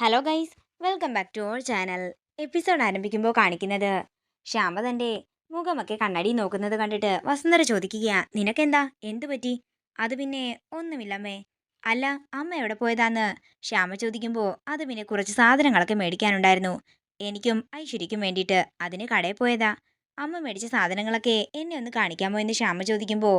Hello guys welcome back to our channel episode ആരംഭിക്കുമ്പോൾ കാണിക്കുന്നത് ശ്യാമ തന്റെ മുഖമൊക്കെ കണ്ണടി നോക്കുന്നത് കണ്ടിട്ട് വസുന്ധര ചോദിക്കുകയാ നിനക്കെന്താ? എന്തു പറ്റി? അത് പിന്നെ ഒന്നുമില്ലമ്മേ. അല്ല അമ്മ എവിടെ പോയതാന്ന്? ശ്യാമ ചോദിക്കുമ്പോൾ അത് പിന്നെ കുറച്ച് സാധനങ്ങളൊക്കെ മേടിക്കാനുണ്ടായിരുന്നു. എനിക്കും ഐശ്വര്യക്കും വേണ്ടിയിട്ട് അതിന് കടയിൽ പോയതാ. അമ്മ മേടിച്ച സാധനങ്ങളൊക്കെ എന്നെ ഒന്ന് കാണിക്കാമോ? എന്ന് ശ്യാമ ചോദിക്കുമ്പോൾ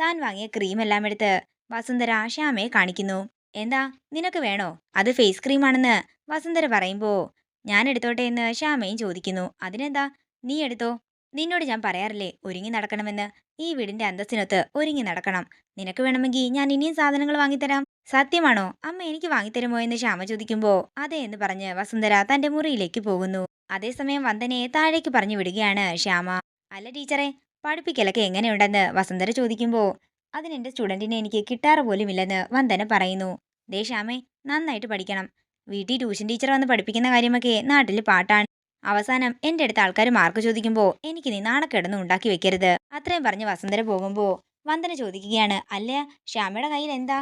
താൻ വാങ്ങിയ ക്രീം എല്ലാം എടുത്ത് വസുന്ധര ശ്യാമയെ കാണിക്കുന്നു. എന്താ നിനക്ക് വേണോ? അത് ഫേസ് ക്രീമാണെന്ന് വസുന്ധര പറയുമ്പോൾ ഞാൻ എടുത്തോട്ടെ എന്ന് ശ്യാമയും ചോദിക്കുന്നു. അതിനെന്താ? നീ എടുത്തോ? നിന്നോട് ഞാൻ പറയാറില്ലേ? ഒരുങ്ങി നടക്കണമെന്ന്. ഈ വീടിന്റെ അന്തസ്സിനൊത്ത് ഒരുങ്ങി നടക്കണം. നിനക്ക് വേണമെങ്കിൽ ഞാൻ ഇനിയും സാധനങ്ങൾ വാങ്ങിത്തരാം. സത്യമാണോ? അമ്മ എനിക്ക് വാങ്ങിത്തരുമോ എന്ന് ശ്യാമ ചോദിക്കുമ്പോൾ അതെ എന്ന് പറഞ്ഞ് വസുന്ധര തന്റെ മുറിയിലേക്ക് പോകുന്നു. അതേസമയം വന്ദനയെ താഴേക്ക് പറഞ്ഞു വിടുകയാണ് ശ്യാമ. അല്ല ടീച്ചറെ പഠിപ്പിക്കലൊക്കെ എങ്ങനെയുണ്ടെന്ന് വസുന്ധര ചോദിക്കുമ്പോൾ അതിനെന്റെ സ്റ്റുഡന്റിനെ എനിക്ക് കിട്ടാറ് പോലുമില്ലെന്ന് വന്ദന പറയുന്നു. ദേശാമേ നന്നായിട്ട് പഠിക്കണം. വീട്ടിൽ ട്യൂഷൻ ടീച്ചർ വന്ന് പഠിപ്പിക്കുന്ന കാര്യമൊക്കെ നാട്ടിൽ പാട്ടാണ്. അവസാനം എന്റെ അടുത്ത് ആൾക്കാർ മാർക്ക് ചോദിക്കുമ്പോൾ എനിക്ക് നീ നാണക്കേടൊന്നും ഉണ്ടാക്കി വെക്കരുത്. അത്രയും പറഞ്ഞ് വസന്തര പോകുമ്പോൾ വന്ദന ചോദിക്കുകയാണ് അല്ല ശ്യാമയുടെ കയ്യിൽ എന്താ?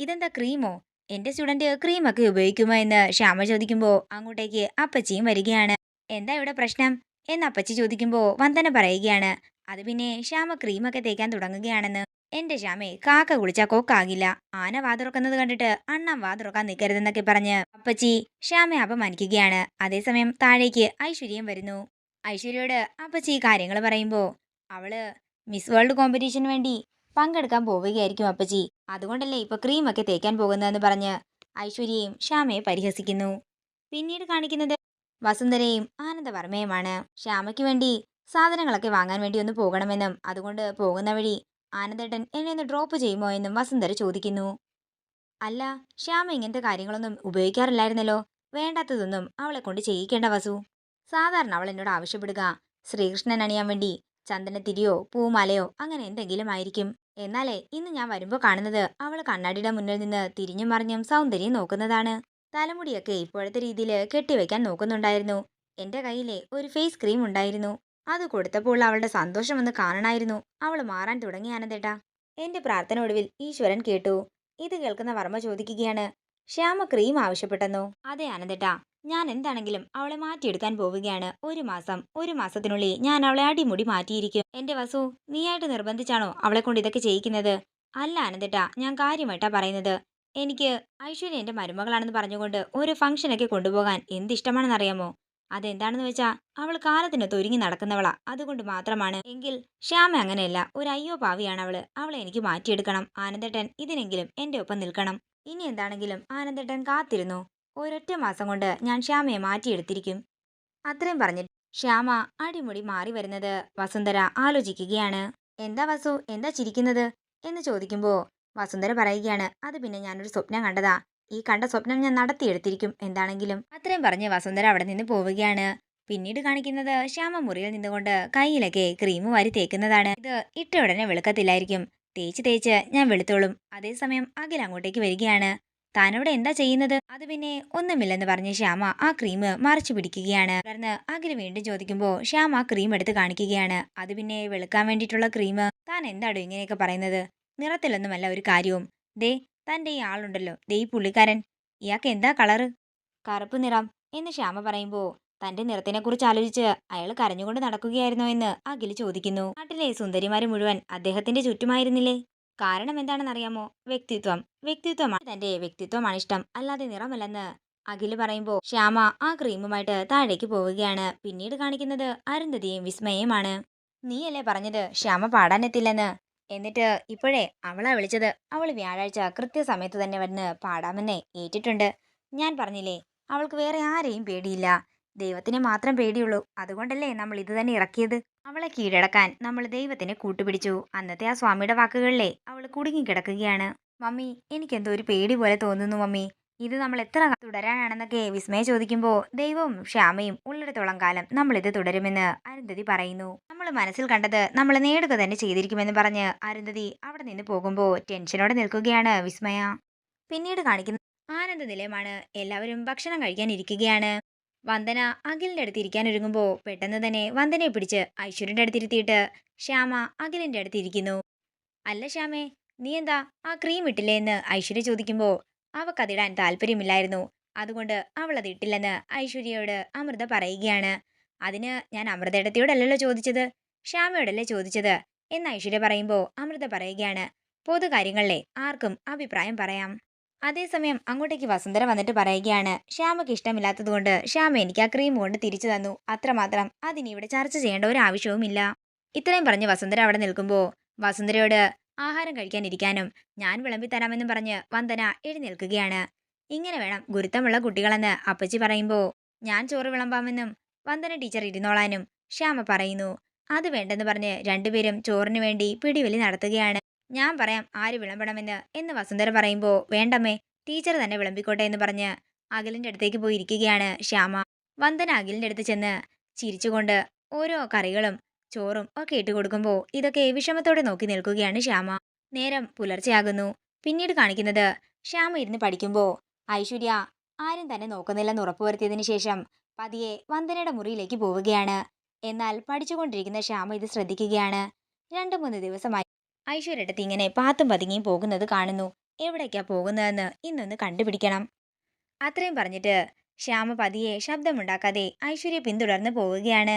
ഇതെന്താ ക്രീമോ? എന്റെ സ്റ്റുഡന്റ് ക്രീമൊക്കെ ഉപയോഗിക്കുമോ? എന്ന് ശ്യാമ ചോദിക്കുമ്പോൾ അങ്ങോട്ടേക്ക് അപ്പച്ചിയും വരികയാണ്. എന്താ ഇവിടെ പ്രശ്നം? എന്ന് അപ്പച്ചി ചോദിക്കുമ്പോൾ വന്ദന പറയുകയാണ് അത് പിന്നെ ശ്യാമ ക്രീമൊക്കെ തേക്കാൻ തുടങ്ങുകയാണെന്ന്. എന്റെ ശ്യാമേ കാക്ക കുളിച്ചാ കൊക്കാകില്ല. ആന വാതുറക്കുന്നത് കണ്ടിട്ട് അണ്ണാൻ വാതുറക്കാൻ നിൽക്കരുതെന്നൊക്കെ പറഞ്ഞ് അപ്പച്ചി ശ്യാമയെ അപമാനിക്കുകയാണ്. അതേസമയം താഴേക്ക് ഐശ്വര്യം വരുന്നു. ഐശ്വര്യയോട് അപ്പച്ചി കാര്യങ്ങൾ പറയുമ്പോൾ അവൾ മിസ് വേൾഡ് കോമ്പറ്റീഷന് വേണ്ടി പങ്കെടുക്കാൻ പോവുകയായിരിക്കും അപ്പച്ചി. അതുകൊണ്ടല്ലേ ഇപ്പൊ ക്രീമൊക്കെ തേക്കാൻ പോകുന്നതെന്ന് പറഞ്ഞ് ഐശ്വര്യയും ശ്യാമയെ പരിഹസിക്കുന്നു. പിന്നീട് കാണിക്കുന്നത് വസുന്ധരയും ആനന്ദവർമ്മയുമാണ്. ശ്യാമയ്ക്ക് വേണ്ടി സാധനങ്ങളൊക്കെ വാങ്ങാൻ വേണ്ടി ഒന്ന് പോകണമെന്നും അതുകൊണ്ട് പോകുന്ന വഴി ആനന്ദേട്ടൻ എന്നെ ഒന്ന് ഡ്രോപ്പ് ചെയ്യുമോ എന്നും വസുന്ധര ചോദിക്കുന്നു. അല്ല ശ്യാമ ഇങ്ങനത്തെ കാര്യങ്ങളൊന്നും ഉപയോഗിക്കാറില്ലായിരുന്നല്ലോ. വേണ്ടാത്തതൊന്നും അവളെ കൊണ്ട് ചെയ്യിക്കേണ്ട വസു. സാധാരണ അവൾ എന്നോട് ആവശ്യപ്പെടുക. ശ്രീകൃഷ്ണൻ അണിയാൻ വേണ്ടി ചന്ദനത്തിരിയോ പൂമാലയോ അങ്ങനെ എന്തെങ്കിലും ആയിരിക്കും. എന്നാലേ ഇന്ന് ഞാൻ വരുമ്പോൾ കാണുന്നത് അവൾ കണ്ണാടിയുടെ മുന്നിൽ നിന്ന് തിരിഞ്ഞും മറിഞ്ഞും സൗന്ദര്യം നോക്കുന്നതാണ്. തലമുടിയൊക്കെ ഇപ്പോഴത്തെ രീതിയിൽ കെട്ടിവെക്കാൻ നോക്കുന്നുണ്ടായിരുന്നു. എന്റെ കയ്യിലെ ഒരു ഫേസ് ക്രീം ഉണ്ടായിരുന്നു. അത് കൊടുത്തപ്പോൾ അവളുടെ സന്തോഷം ഒന്ന് കാണണമായിരുന്നു അവൾ മാറാൻ തുടങ്ങി എന്റെ പ്രാർത്ഥന ഒടുവിൽ ഈശ്വരൻ കേട്ടു. ഇത് കേൾക്കുന്ന വർമ്മ ചോദിക്കുകയാണ് ശ്യാമ ക്രീം ആവശ്യപ്പെട്ടെന്നോ? അതെ ആനന്ദേട്ടാ. ഞാൻ എന്താണെങ്കിലും അവളെ മാറ്റിയെടുക്കാൻ പോവുകയാണ്. ഒരു മാസം ഒരു മാസത്തിനുള്ളിൽ ഞാൻ അവളെ അടിമുടി മാറ്റിയിരിക്കും. എന്റെ വസു നീയായിട്ട് നിർബന്ധിച്ചാണോ അവളെ കൊണ്ട് ഇതൊക്കെ ചെയ്യിക്കുന്നത്? അല്ല ആനന്ദേട്ടാ ഞാൻ കാര്യമായിട്ടാ പറയുന്നത്. എനിക്ക് ഐശ്വര്യ എന്റെ മരുമകളാണെന്ന് പറഞ്ഞുകൊണ്ട് ഒരു ഫംഗ്ഷനൊക്കെ കൊണ്ടുപോകാൻ എന്ത് ഇഷ്ടമാണെന്നറിയാമോ? അതെന്താണെന്ന് വെച്ചാ അവൾ കാലത്തിനൊത്ത് ഒരുങ്ങി നടക്കുന്നവളാ. അതുകൊണ്ട് മാത്രമാണ്. എങ്കിൽ ശ്യാമ അങ്ങനെയല്ല. ഒരു അയ്യോ പാവിയാണ് അവൾ അവളെ എനിക്ക് മാറ്റിയെടുക്കണം. ആനന്ദേട്ടൻ ഇതിനെങ്കിലും എന്റെ ഒപ്പം നിൽക്കണം. ഇനി എന്താണെങ്കിലും ആനന്ദേട്ടൻ കാത്തിരുന്നു. ഒരൊറ്റ മാസം കൊണ്ട് ഞാൻ ശ്യാമയെ മാറ്റിയെടുത്തിരിക്കും. അത്രയും പറഞ്ഞിട്ട് ശ്യാമ അടിമുടി മാറി വരുന്നത് വസുന്ധര ആലോചിക്കുകയാണ്. എന്താ വസു? എന്താ ചിരിക്കുന്നത്? എന്ന് ചോദിക്കുമ്പോൾ വസുന്ധര പറയുകയാണ്. അത് പിന്നെ ഞാനൊരു സ്വപ്നം കണ്ടതാ. ഈ കണ്ട സ്വപ്നം ഞാൻ നടത്തിയെടുത്തിരിക്കും. എന്താണെങ്കിലും അത്രയും പറഞ്ഞ് വസുന്ധര അവിടെ നിന്ന് പോവുകയാണ്. പിന്നീട് കാണിക്കുന്നത് ശ്യാമ മുറിയിൽ നിന്നുകൊണ്ട് കയ്യിലൊക്കെ ക്രീം വാരി തേക്കുന്നതാണ്. ഇത് ഇട്ട ഉടനെ വെളുക്കത്തില്ലായിരിക്കും. തേച്ച് തേച്ച് ഞാൻ വെളുത്തോളും. അതേസമയം അഖിൽ അങ്ങോട്ടേക്ക് വരികയാണ്. താനവിടെ എന്താ ചെയ്യുന്നത്? അത് പിന്നെ ഒന്നുമില്ലെന്ന് പറഞ്ഞ് ശ്യാമ ആ ക്രീം മറച്ചു പിടിക്കുകയാണ്. തുടർന്ന് അഖിൽ വീണ്ടും ചോദിക്കുമ്പോൾ ശ്യാമ ആ ക്രീം എടുത്ത് കാണിക്കുകയാണ്. അത് പിന്നെ വെളുക്കാൻ വേണ്ടിയിട്ടുള്ള ക്രീം താൻ എന്താടോ ഇങ്ങനെയൊക്കെ പറയുന്നത്? നിറത്തിലൊന്നുമല്ല ഒരു കാര്യവും. ദേ തന്റെ ഈ ആളുണ്ടല്ലോ. ദേ ഈ പുള്ളിക്കാരൻ. ഇയാൾക്ക് എന്താ കളറ് കറുപ്പ് നിറം എന്ന് ശ്യാമ പറയുമ്പോൾ തന്റെ നിറത്തിനെ കുറിച്ച് ആലോചിച്ച് അയാൾ കരഞ്ഞുകൊണ്ട് നടക്കുകയായിരുന്നോ എന്ന് അഖിൽ ചോദിക്കുന്നു. നാട്ടിലെ സുന്ദരിമാര് മുഴുവൻ അദ്ദേഹത്തിന്റെ ചുറ്റുമായിരുന്നില്ലേ? കാരണം എന്താണെന്നറിയാമോ? വ്യക്തിത്വം. വ്യക്തിത്വമാണ്. തന്റെ വ്യക്തിത്വമാണ് ഇഷ്ടം. അല്ലാതെ നിറമല്ലെന്ന് അഖിൽ പറയുമ്പോൾ ശ്യാമ ആ ക്രീമുമായിട്ട് താഴേക്ക് പോവുകയാണ്. പിന്നീട് കാണിക്കുന്നത് അരുന്ധതിയും വിസ്മയമാണ് നീയല്ലേ പറഞ്ഞത്? ശ്യാമ പാടാനെത്തില്ലെന്ന്. എന്നിട്ട് ഇപ്പോഴേ അവളാ വിളിച്ചത്. അവൾ വ്യാഴാഴ്ച കൃത്യസമയത്ത് തന്നെ വന്ന് പാടാമെന്നേ ഏറ്റിട്ടുണ്ട്. ഞാൻ പറഞ്ഞില്ലേ അവൾക്ക് വേറെ ആരെയും പേടിയില്ല. ദൈവത്തിന് മാത്രം പേടിയുള്ളൂ. അതുകൊണ്ടല്ലേ നമ്മൾ ഇത് തന്നെ ഇറക്കിയത്? അവളെ കീഴടക്കാൻ നമ്മൾ ദൈവത്തിനെ കൂട്ടുപിടിച്ചു. അന്നത്തെ ആ സ്വാമിയുടെ വാക്കുകളിലെ അവൾ കുടുങ്ങിക്കിടക്കുകയാണ്. മമ്മി എനിക്കെന്തോ ഒരു പേടി പോലെ തോന്നുന്നു മമ്മി. ഇത് നമ്മൾ എത്ര തുടരാനാണെന്നൊക്കെ വിസ്മയ ചോദിക്കുമ്പോൾ ദൈവവും ക്ഷാമയും ഉള്ളിടത്തോളം കാലം നമ്മൾ ഇത് തുടരുമെന്ന് അരുന്ധതി പറയുന്നു. നമ്മൾ മനസ്സിൽ കണ്ടത് നമ്മൾ നേടുക തന്നെ ചെയ്തിരിക്കുമെന്ന് പറഞ്ഞ് അരുന്ധതി അവിടെ നിന്ന് പോകുമ്പോൾ ടെൻഷനോടെ നിൽക്കുകയാണ് വിസ്മയ. പിന്നീട് കാണിക്കുന്ന ആനന്ദ നിലയമാണ് എല്ലാവരും ഭക്ഷണം കഴിക്കാൻ ഇരിക്കുകയാണ്. വന്ദന അഖിലിന്റെ അടുത്ത് ഇരിക്കാൻ ഒരുങ്ങുമ്പോൾ പെട്ടെന്ന് തന്നെ വന്ദനയെ പിടിച്ച് ഐശ്വര്യന്റെ അടുത്തിരുത്തിയിട്ട് ശ്യാമ അഖിലിന്റെ അടുത്തിരിക്കുന്നു അല്ല ശ്യാമേ നീ എന്താ ആ ക്രീം ഇട്ടില്ലേ എന്ന് ഐശ്വര്യ ചോദിക്കുമ്പോൾ അവക്കതിടാൻ താല്പര്യമില്ലായിരുന്നു. അതുകൊണ്ട് അവൾ അത് ഇട്ടില്ലെന്ന് ഐശ്വര്യയോട് അമൃത പറയുകയാണ്. അതിന് ഞാൻ അമൃതയിടത്തിയോടല്ലല്ലോ ചോദിച്ചത്? ശ്യാമയോടല്ലേ ചോദിച്ചത്? എന്ന് ഐശ്വര്യ പറയുമ്പോൾ അമൃത പറയുകയാണ്. പൊതുകാര്യങ്ങളിലെ ആർക്കും അഭിപ്രായം പറയാം. അതേസമയം അങ്ങോട്ടേക്ക് വസുന്ധര വന്നിട്ട് പറയുകയാണ്. ശ്യാമയ്ക്ക് ഇഷ്ടമില്ലാത്തതുകൊണ്ട് ശ്യാമ എനിക്ക് ആ ക്രീം കൊണ്ട് തിരിച്ചു തന്നു. അത്രമാത്രം അതിനി ഇവിടെ ചർച്ച ചെയ്യേണ്ട ഒരു ആവശ്യവുമില്ല. ഇത്രയും പറഞ്ഞ് വസുന്ധര അവിടെ നിൽക്കുമ്പോൾ വസുന്ധരയോട് ആഹാരം കഴിക്കാനിരിക്കാനും ഞാൻ വിളമ്പി തരാമെന്നും പറഞ്ഞ് വന്ദന എഴുന്നേൽക്കുകയാണ്. ഇങ്ങനെ വേണം ഗുരുത്തമുള്ള കുട്ടികളെന്ന് അപ്പച്ചി പറയുമ്പോൾ ഞാൻ ചോറ് വിളമ്പാമെന്നും വന്ദന ടീച്ചർ ഇരുന്നോളാനും ശ്യാമ പറയുന്നു. അത് വേണ്ടെന്ന് പറഞ്ഞ് രണ്ടുപേരും ചോറിന് വേണ്ടി പിടിവലി നടത്തുകയാണ്. ഞാൻ പറയാം ആര് വിളമ്പണമെന്ന് എന്ന് വസുന്ധര പറയുമ്പോൾ വേണ്ടമ്മേ ടീച്ചർ തന്നെ വിളമ്പിക്കോട്ടെ എന്ന് പറഞ്ഞ് അഖിലിന്റെ അടുത്തേക്ക് പോയി ഇരിക്കുകയാണ് ശ്യാമ. വന്ദന അഖിലിന്റെ അടുത്ത് ചെന്ന് ചിരിച്ചുകൊണ്ട് ഓരോ കറികളും ചോറും ഒക്കെ ഇട്ട് കൊടുക്കുമ്പോൾ ഇതൊക്കെ വിഷമത്തോടെ നോക്കി നിൽക്കുകയാണ് ശ്യാമ. നേരം പുലർച്ചെയാകുന്നു. പിന്നീട് കാണിക്കുന്നത് ശ്യാമ ഇരുന്ന് പഠിക്കുമ്പോൾ ഐശ്വര്യ ആരും തന്നെ നോക്കുന്നില്ലെന്ന് ഉറപ്പുവരുത്തിയതിനു ശേഷം പതിയെ വന്ദനയുടെ മുറിയിലേക്ക് പോവുകയാണ്. എന്നാൽ പഠിച്ചുകൊണ്ടിരിക്കുന്ന ശ്യാമ ഇത് ശ്രദ്ധിക്കുകയാണ്. രണ്ടു മൂന്ന് ദിവസമായി ഐശ്വര്യടുത്ത് ഇങ്ങനെ പാത്തും പതുങ്ങിയും പോകുന്നത് കാണുന്നു. എവിടേക്കാ പോകുന്നതെന്ന് ഇന്നൊന്ന് കണ്ടുപിടിക്കണം. അത്രയും പറഞ്ഞിട്ട് ശ്യാമ പതിയെ ശബ്ദമുണ്ടാക്കാതെ ഐശ്വര്യ പിന്തുടർന്ന് പോവുകയാണ്.